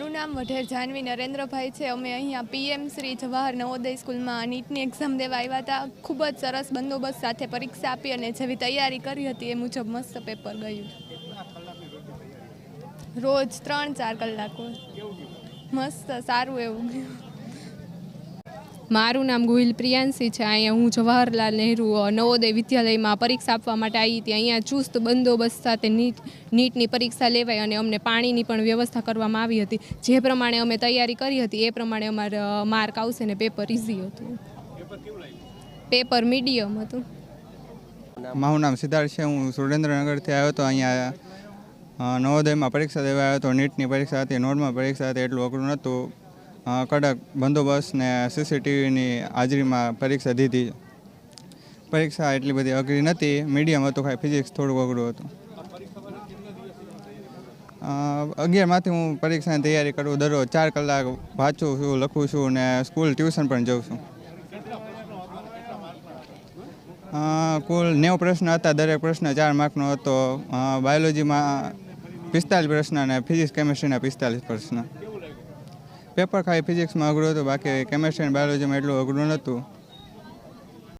મારું નામ વઢેર જાનવી નરેન્દ્રભાઈ છે. અમે અહીંયા પીએમ શ્રી જવાહર નવોદય સ્કૂલમાં નીટની એક્ઝામ દેવા આવ્યા હતા. ખૂબ જ સરસ બંદોબસ્ત સાથે પરીક્ષા આપી અને જેવી તૈયારી કરી હતી એ મુજબ મસ્ત પેપર ગયું. રોજ ત્રણ ચાર કલાકો મસ્ત સારું એવું. ગયું મારું નામ ગુહિલ પ્રિયાંશી છે. અહીંયા હું જવાહરલાલ નહેરુ નવોદય વિદ્યાલયમાં પરીક્ષા આપવા માટે આવી હતી. અહીંયા ચુસ્ત બંદોબસ્ત સાથે નીટ, નીટની પરીક્ષા લેવાઈ અને અમને પાણીની પણ વ્યવસ્થા કરવામાં આવી હતી. જે પ્રમાણે અમે તૈયારી કરી હતી, એ પ્રમાણે અમારે માર્ક આવશે ને પેપર ઇઝી હતું. પેપર મીડિયમ હતું. મારું નામ સિદ્ધાર્થ છે. હું સુરેન્દ્રનગરથી આવ્યો હતો. અહીંયા નવોદયમાં પરીક્ષા દેવા આવ્યો હતો. નીટની પરીક્ષા હતી, નોર્મલ પરીક્ષા હતી. એટલું અઘરું નહોતું. કડક બંદોબસ્ત ને સીસીટીવીની હાજરીમાં પરીક્ષા દીધી. પરીક્ષા એટલી બધી અઘરી નથી મીડિયમ હતું, ખાલી ફિઝિક્સ થોડુંક અઘરું હતું. અગિયારમાંથી હું પરીક્ષાની તૈયારી કરું, દરરોજ ચાર કલાક વાંચું છું, લખું છું ને સ્કૂલ ટ્યુશન પણ જાઉં છું. કુલ નેવું પ્રશ્ન હતા. દરેક પ્રશ્ન ચાર માર્કનો હતો. બાયોલોજીમાં પિસ્તાલીસ પ્રશ્ન અને ફિઝિક્સ કેમિસ્ટ્રીના પિસ્તાલીસ પ્રશ્ન. પેપર ખાલી ફિઝિક્સમાં અઘરું હતું બાકી કેમેસ્ટ્રી અને બાયોલોજીમાં એટલું અઘરું નહોતું.